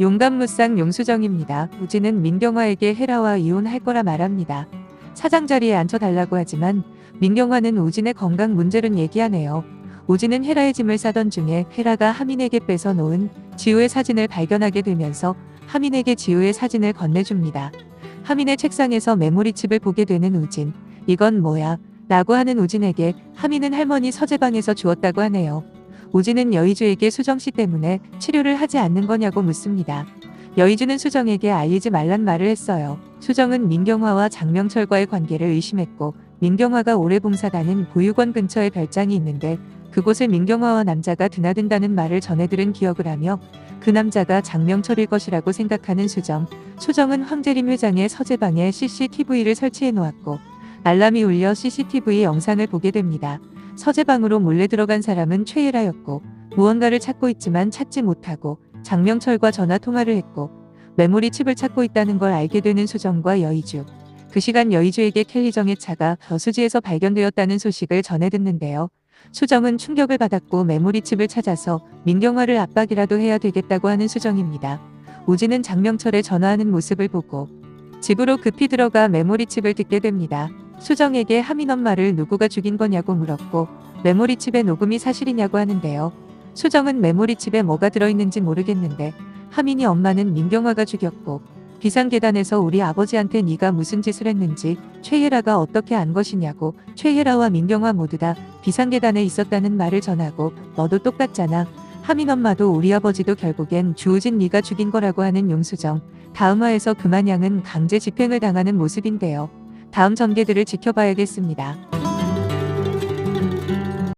용감무쌍 용수정입니다. 우진은 민경화에게 헤라와 이혼할 거라 말합니다. 사장 자리에 앉혀달라고 하지만 민경화는 우진의 건강 문제를 얘기하네요. 우진은 헤라의 짐을 싸던 중에 헤라가 하민에게 뺏어 놓은 지우의 사진을 발견하게 되면서 하민에게 지우의 사진을 건네줍니다. 하민의 책상에서 메모리칩을 보게 되는 우진. 이건 뭐야? 라고 하는 우진에게 하민은 할머니 서재방에서 주었다고 하네요. 우진은 여의주에게 수정씨 때문에 치료를 하지 않는 거냐고 묻습니다. 여의주는 수정에게 알리지 말란 말을 했어요. 수정은 민경화와 장명철과의 관계를 의심했고 민경화가 오래 봉사다닌 보육원 근처에 별장이 있는데 그곳을 민경화와 남자가 드나든다는 말을 전해 들은 기억을 하며 그 남자가 장명철일 것이라고 생각하는 수정. 수정은 황재림 회장의 서재방에 CCTV를 설치해 놓았고 알람이 울려 CCTV 영상을 보게 됩니다. 서재방으로 몰래 들어간 사람은 최예라였고 무언가를 찾고 있지만 찾지 못하고 장명철과 전화 통화를 했고 메모리 칩을 찾고 있다는 걸 알게 되는 수정과 여의주. 그 시간 여의주에게 켈리정의 차가 저수지에서 발견되었다는 소식을 전해 듣는데요. 수정은 충격을 받았고 메모리 칩을 찾아서 민경화를 압박이라도 해야 되겠다고 하는 수정입니다. 우진은 장명철의 전화하는 모습을 보고 집으로 급히 들어가 메모리 칩을 듣게 됩니다. 수정에게 하민 엄마를 누구가 죽인 거냐고 물었고 메모리 칩의 녹음이 사실이냐고 하는데요. 수정은 메모리 칩에 뭐가 들어있는지 모르겠는데 하민이 엄마는 민경화가 죽였고 비상계단에서 우리 아버지한테 네가 무슨 짓을 했는지 최예라가 어떻게 안 것이냐고 최예라와 민경화 모두 다 비상계단에 있었다는 말을 전하고 너도 똑같잖아. 하민 엄마도 우리 아버지도 결국엔 주우진 네가 죽인 거라고 하는 용수정. 다음 화에서 그만양은 강제 집행을 당하는 모습인데요. 다음 전개들을 지켜봐야겠습니다.